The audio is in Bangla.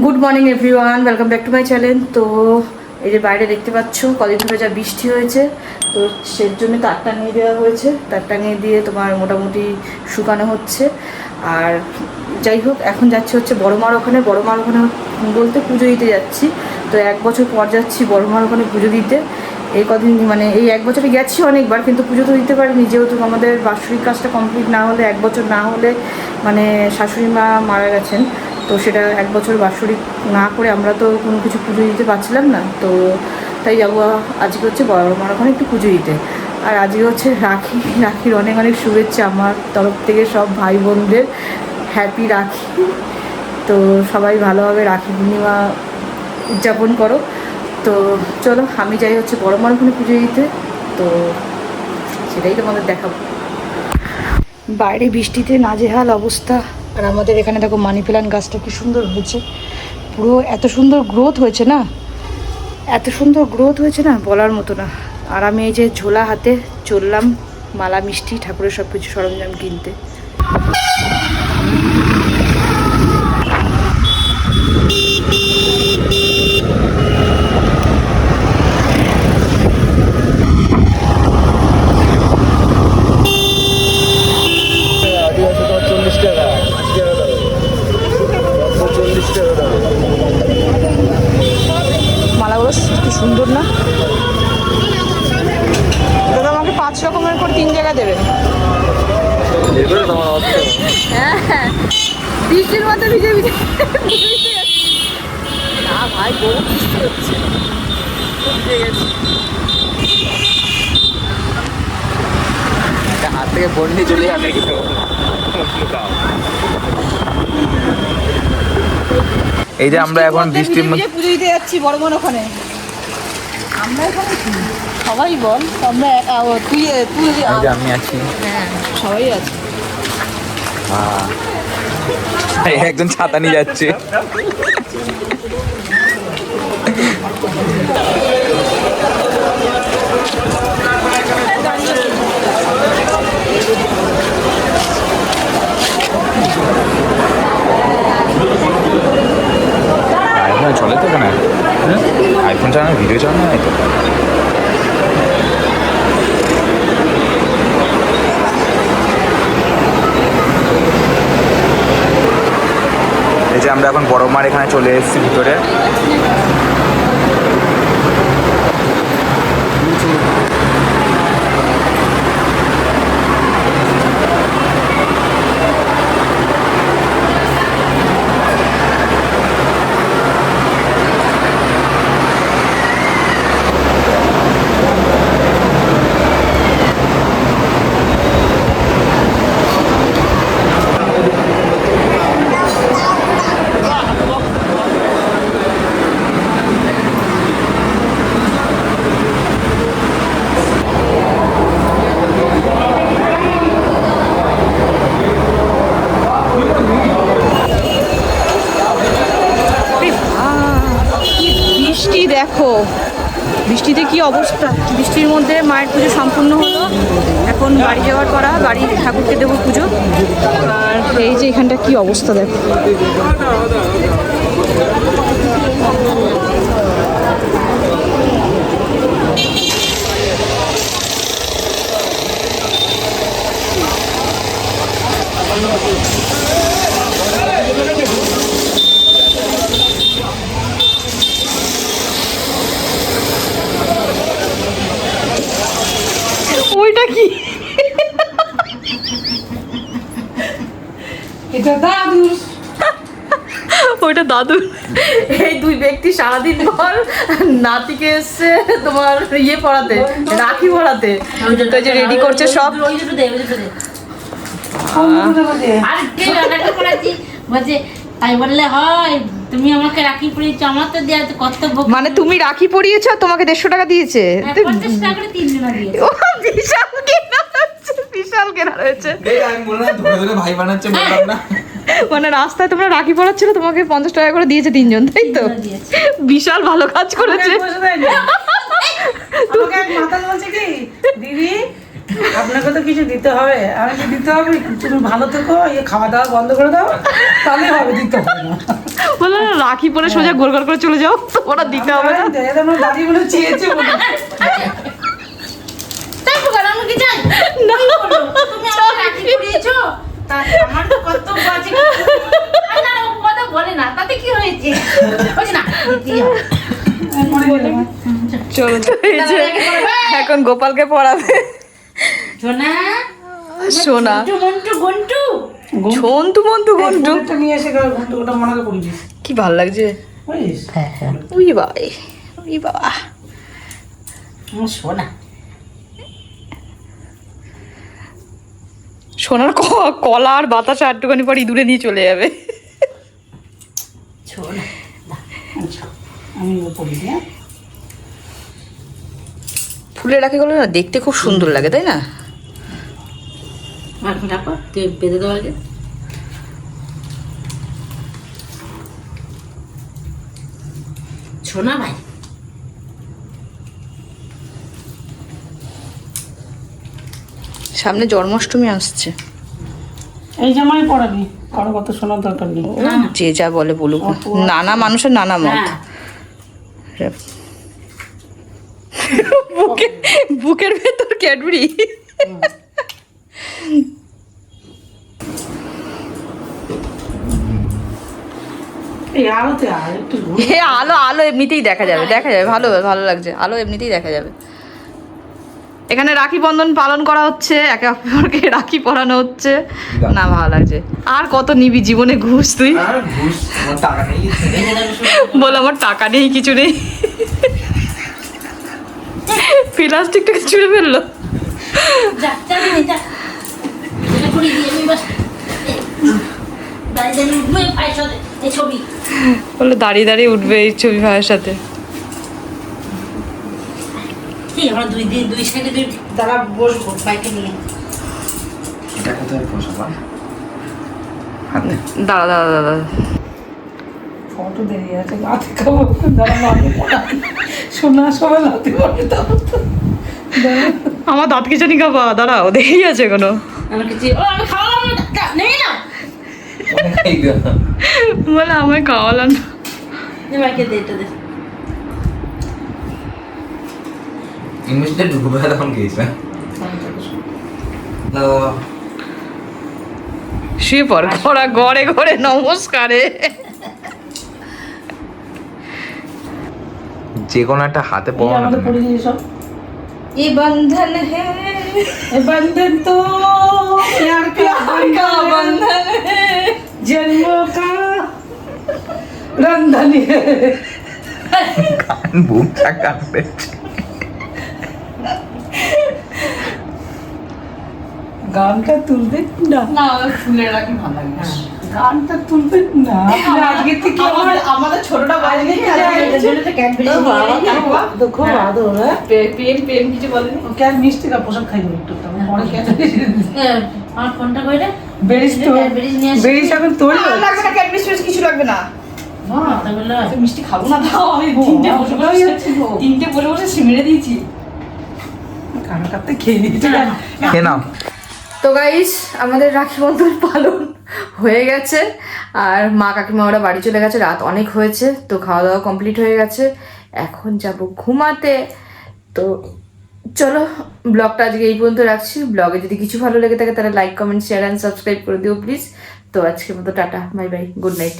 Good morning everyone welcome back to my channel তো এই যে বাইরে দেখতে পাচ্ছ, কদিন ধরে যা বৃষ্টি হয়েছে, তো সেই জন্য তার টাঙিয়ে দেওয়া হয়েছে। তার টাঙিয়ে দিয়ে তোমার মোটামুটি শুকানো হচ্ছে। আর যাই হোক, এখন যাচ্ছি হচ্ছে বড় মার ওখানে। বড় মার ওখানে বলতে পুজো দিতে যাচ্ছি। তো এক বছর পর যাচ্ছি বড় মার ওখানে পুজো দিতে। এই কদিন মানে এই এক বছরে গেছি অনেকবার, কিন্তু পুজো তো দিতে পারিনি। যেহেতু আমাদের বাৎসরিক কাজটা কমপ্লিট না হলে, এক বছর না হলে মানে শাশুড়ি মা মারা গেছেন। তো সেটা এক বছর বাৎসরিক না করে আমরা তো কোনো কিছু পুজো দিতে পারছিলাম না। তো তাই যাব, আজকে হচ্ছে বড় মার ওখানে একটু পুজো দিতে। আর আজকে হচ্ছে রাখি, রাখির অনেক অনেক শুভেচ্ছা আমার তরফ থেকে সব ভাই বোনদের। হ্যাপি রাখি। তো সবাই ভালোভাবে রাখি পূর্ণিমা উদযাপন করো। তো চলো, আমি যাই হচ্ছে বড় মার ওখানে পুজো দিতে। তো সেটাই তোমাদের দেখাবো। বাইরে বৃষ্টিতে নাজেহাল অবস্থা। আর আমাদের এখানে দেখো মানি প্ল্যান্ট গাছটা কি সুন্দর হয়েছে। পুরো এত সুন্দর গ্রোথ হয়েছে না? এত সুন্দর গ্রোথ হয়েছে না বলার মতো না। আর আমি এই যে ঝোলা হাতে চললাম মালা মিষ্টি, ঠাকুরের সব কিছু সরঞ্জাম কিনতে আদি আছে তোমার চল্লিশ টাকা আশি টাকা দাও একশো চল্লিশ টাকা দাও মালাগুলো কি সুন্দর না দাদা আমাকে পাঁচ রকমের করে তিন জায়গা দেবেন এগুলো তোমার অর্থ হ্যাঁ বৃষ্টির মধ্যে ভিজে ভিজে না ভাই বহু বৃষ্টি হচ্ছে। হাত থেকে বন্ডি চলে যাবে কিন্তু। এই যে আমরা এখন বৃষ্টির মধ্যে পুজো দিতে যাচ্ছি বড় মন ওখানে। আমরা এখানে সবাই বল আমরা তুই তুই আমি আছি। হ্যাঁ সবাই আছে। এই একজন ছাতা নিয়ে যাচ্ছে। আইফোন চলে তো কেন আইফোন চালানো ভিডিও চালানো নাই তো। যে আমরা এখন বড় মার এখানে চলে এসেছি ভিতরে কি বৃষ্টি দেখো, বৃষ্টিতে কি অবস্থা? বৃষ্টির মধ্যে মায়ের পুজো সম্পূর্ণ হলো। এখন বাড়ি যাওয়ার করা, বাড়ি ঠাকুরকে দেবো পুজো। আর এই যে এখানটা কি অবস্থা দেখো ওইটা কি এটা দাদুর ওইটা দাদু। এই দুই ব্যক্তি সারাদিন পর নাতিকে এসছে তোমার ইয়ে পড়াতে রাখি পড়াতে। তো যে রেডি করছে সব। তাই বললে হয় তুমি আমাকে রাখি পড়িয়েছো আমার তো দেওয়া তো কর্তব্য মানে তুমি রাখি পরিয়েছ তোমাকে দেড়শো টাকা দিয়েছে? হ্যাঁ, বিশাল কেনা বিশাল কেনা রয়েছে ভাই বানাচ্ছে বললাম না। মানে রাস্তায় তোমরা রাখি পড়াচ্ছিল তোমাকে পঞ্চাশ টাকা করে দিয়েছে তিনজন তাই তো? বিশাল ভালো কাজ করেছে। দিদি আপনাকে তো কিছু দিতে হবে। আমি কি দিতে হবে? তুমি ভালো থেকো ইয়ে খাওয়া দাওয়া বন্ধ করে দাও তাহলে হবে দিতে হবে না। বলে না রাখি পরে সোজা গোল গোল করে চলে যাও ওরা দিতে হবে না। এদের আমার দাদি বলে। চেয়েছে তাই আমি কি চাই? না, তুমি আমাকে রাখি পরিয়েছো? তা আমার তো কর্তব্য আছে না ও কথা বলে না তাতে কি হয়েছে? বলছি না দিতেই হবে। পরে গেলাম। চলো এই যে এখন গোপালকে পড়াবে। সোনা সোনা। মন্টু গন্টু ছন্তু মন্তু ফোনটা নিয়ে এসে ঘন্টু ওটা মনে করে কি ভালো লাগছে? উই বাবা উই বাবা। সোনা। সোনার কলা আর বাতাসা একটুখানি পর ইঁদুরে নিয়ে চলে যাবে। হ্যাঁ? ফুলের রাখিগুলো না দেখতে খুব সুন্দর লাগে তাই না? রাখো তুই বেঁধে দেওয়া আগে। সোনা ভাই। সামনে জন্মাষ্টমী আসছে। এই জামাই পড়াবি কারও শোনার দরকার নেই। যে যা বলে বলুক। নানা মানুষের নানা মত। হ্যাঁ। বুকে বুকের ভেতর ক্যাডবেরি। আলো আলো এমনিতেই দেখা যাবে দেখা যাবে। ভালো ভালো লাগছে। আলো এমনিতেই দেখা যাবে। এখানে রাখি বন্ধন পালন করা হচ্ছে একে অপরকে রাখি পরানো হচ্ছে। না ভালো লাগছে। আর কত নিবি জীবনে ঘুষ তুই। বল আমার টাকা নেই কিছু নেই। প্লাস্টিকটাকে ছুঁড়ে ফেলল। বলল দাঁড়িয়ে দাঁড়িয়ে উঠবে এই ছবি ভাইয়ের সাথে। ঠিক আমরা দুই দিন দুই সাইডে দুই দাঁড়া বসবো বাইকে নিয়ে। এটা কোথায় বসাবা হাতে। দাঁড়া দাঁড়া দাঁড়া ফটো দেরি আছে লাতে খাব দাঁড়া মাকে শোনা সবাই লাতে পড়ে আমার দাঁত কিছু নি কাবা দাঁড়াও দেখেই আছে কোনো আমার কাছে ও আমি খাওয়ালাম নেই না। বলে আমায় খাওয়ালাম না। দে বাইকে দে এটা দে। ইংলিশটা ঢুকবে তখন গেছে তো শুয়ে পড় ঘোড়া গড়ে ঘরে নমস্কারে যে কোনো একটা হাতে এই পাওয়া আমাদের পড়ে দিয়ে সব ये बंधन है ए बंधन तो प्यार का बंधन है जन्मों का रंधन है বুকটা কাঁপবে গানটা তুলবেন না। না ফুলের রাখি ভালো লাগে? গানটা তুলবেন না। আপনি থেকে আমার আমাদের ছোটটা বাজে। হ্যাঁ? পেন পেন কিছু বলেনি? ওকে আর মিষ্টি কা পোশাক খাইবো একটু। পরে খেতে আমার ফোনটা কইরে বেরিস তো। ক্যাডবেরিজ নিয়ে আসি। বেরিস এখন তোর লাগবে না ক্যাডবেরি কিছু লাগবে না? মিষ্টি খাব না দাও আমি তিনটে বসে বসে তিনটে বসে বসে সিমেরে দিয়েছি। খেয়ে নিয়েছি। খেয়ে নাও। তো গাইস আমাদের রাখি বন্ধন পালন হয়ে গেছে। আর মা কাকিমা ওরা বাড়ি চলে গেছে, রাত অনেক হয়েছে, তো খাওয়া দাওয়া কমপ্লিট হয়ে গেছে। এখন যাব ঘুমাতে। তো চলো, ব্লগটা আজকে এই পর্যন্ত রাখছি। ব্লগে যদি কিছু ভালো লেগে থাকে, তাহলে like comment share and subscribe করে দিও প্লিজ তো আজকের মতো tata bye bye good night